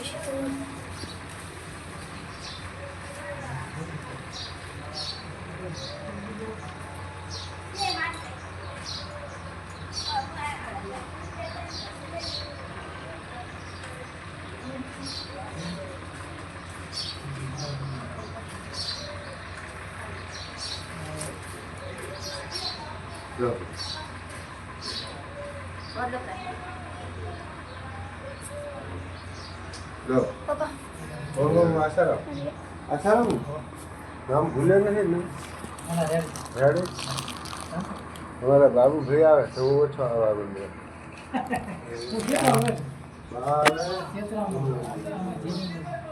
જઈશું લો લો પપ્પા ઓમ ઓમ નામ ભૂલે નહીં ને? રેડી. અમારા બાબુ ભાઈ આવે તો ઓછો આવવા માંડે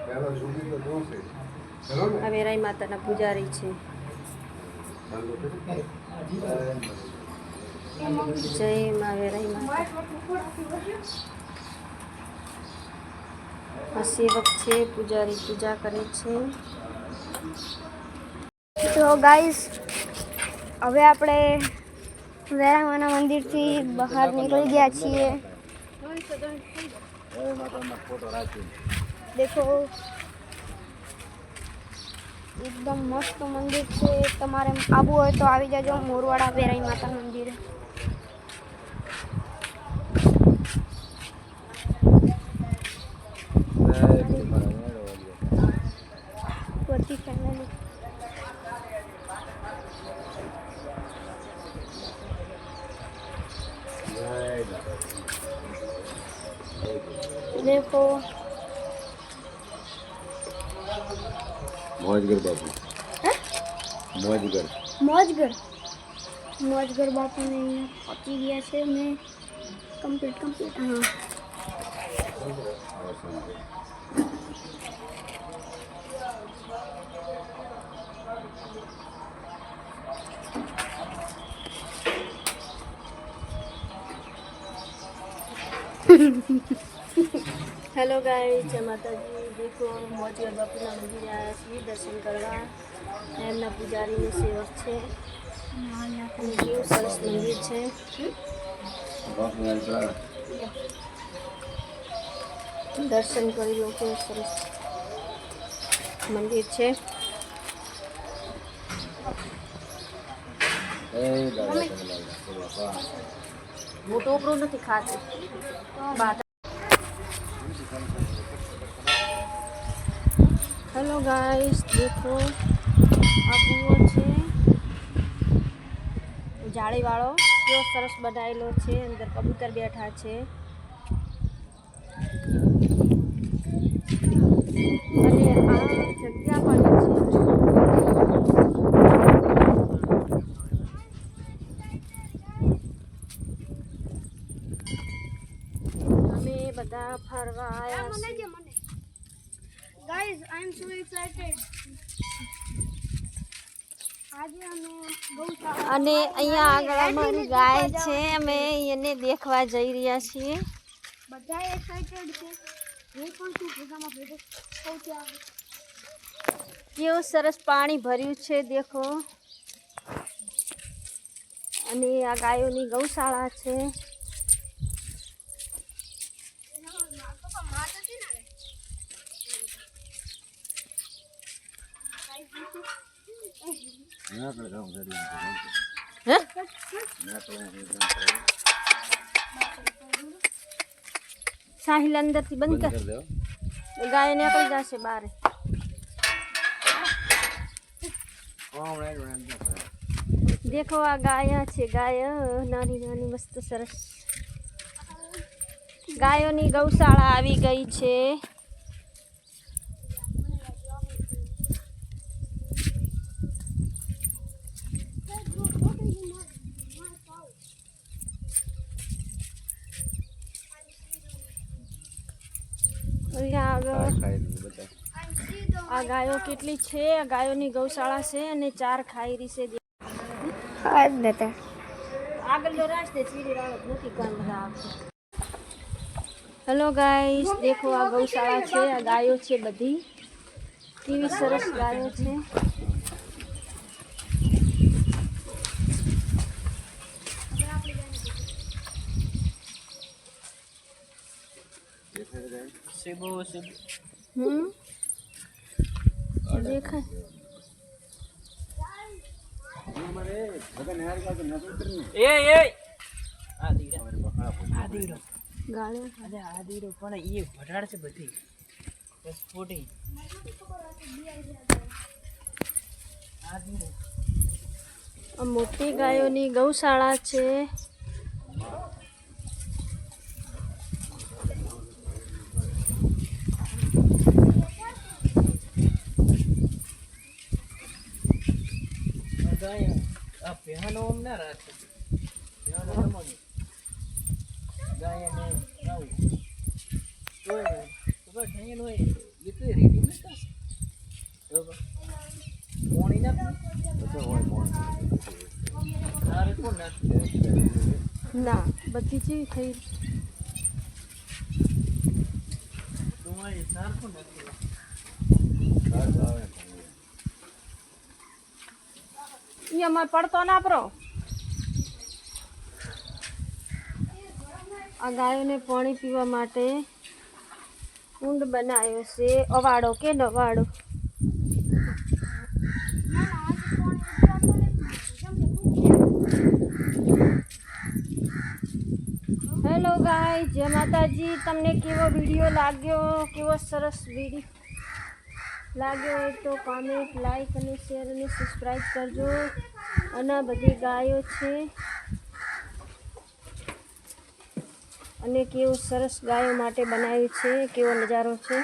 પેલો છોકરી તો શું છે. ચલો ને? આ વેરાઈ માતાના પૂજારી છે જય મા વેરાઈ માતા. આ સેવક છે, પૂજારી પૂજા કરે છે. તો ગાઈસ, હવે આપણે વેરામાના મંદિરથી બહાર નીકળી ગયા છીએ. દેખો, એકદમ મસ્ત મંદિર છે. તમારે આવવું હોય તો આવી જાજો, મોરવાડા વેરાઈ માતા મંદિરે બધી ફેમિલી દેખો. મોજગર બાબુ મોજગર. મોજગર? મોજગર બાપુને અહીંયા પહોંચી ગયા છે. મેં કમ્પ્લીટ કમ્પ્લીટ હા. હેલો ગાય જય માતાજી દેખો મોજગર બાપુના મંદિરે આવ્યા છીએ દર્શન કરવા એમના પૂજારીનું સેવક છે અને કેવું સરસ મંદિર છે દર્શન કરી લો કેવું સરસ મંદિર છે હું ટોપરું નથી ખાતી બાદ હેલો ગાઈસ દેખો આ કૂવો છે જાળીવાળો કેવો સરસ બનાવેલો છે અંદર કબૂતર બેઠા છે અને આ જગ્યા પણ છે અમે બધા ફરવા આવ્યા છીએ ગાઈઝ આઈ એમ સો એક્સાઇટેડ અને અહીંયા આગળ અમારી ગાય છે અમે એને દેખવા જઈ રહ્યા છીએ. બધા એક્સાઇટેડ છે. હું પણ છું ભેગામાં ભેગો. કેવું સરસ પાણી ભર્યું છે દેખો. અને આ ગાયોની ગૌશાળા છે. સાહિલ અંદરથી બંધ કર. ગાય નીકળી જશે બારે. દેખો આ ગાય છે ગાય નાની નાની મસ્ત સરસ. ગાયોની ગૌશાળા આવી ગઈ છે અહીંયા આગળ આ ગાયો કેટલી છે? આ ગાયોની ગૌશાળા છે અને ચાર ખાઈ રહી છે હેલો ગાઈસ દેખો આ ગૌશાળા છે આ ગાયો છે બધી. કેવી સરસ ગાયો છે. શિબુ શિબુ હમ દેખાય એ એ આ દીડો આ દીડો ગાળે અરે આ દીડો પણ એ ભટાડ છે બધી બસ ફોટી આ આ મોટી ગાયોની ગૌશાળા છે આ ગાય આ પહેવાનો આમ ના રાખે. પહેવાનો ગાય ને આવું તો બસ ઠેંગેલ હોય. એ તો રેડી થશે બરોબર? પોણી ના તારે કોણ નાખી ના બધી જેવી થઈ. તમારી સાર કોણ નાખી ઈ અમારે પડતો ના પરો આ ગાયોને પાણી પીવા માટે કુંડ બનાવ્યો છે. અવાડો કે નવાડો હેલો ગાય, જય માતાજી. તમને કેવો વીડિયો લાગ્યો? કેવો સરસ વીડિયો? લાગ્યો હોય તો કોમેન્ટ લાઈક અને શેર અને સબસ્ક્રાઈબ કરજો. અને બધી ગાયો છે. અને કેવું સરસ ગાયો માટે બનાવ્યું છે, કેવો નજારો છે.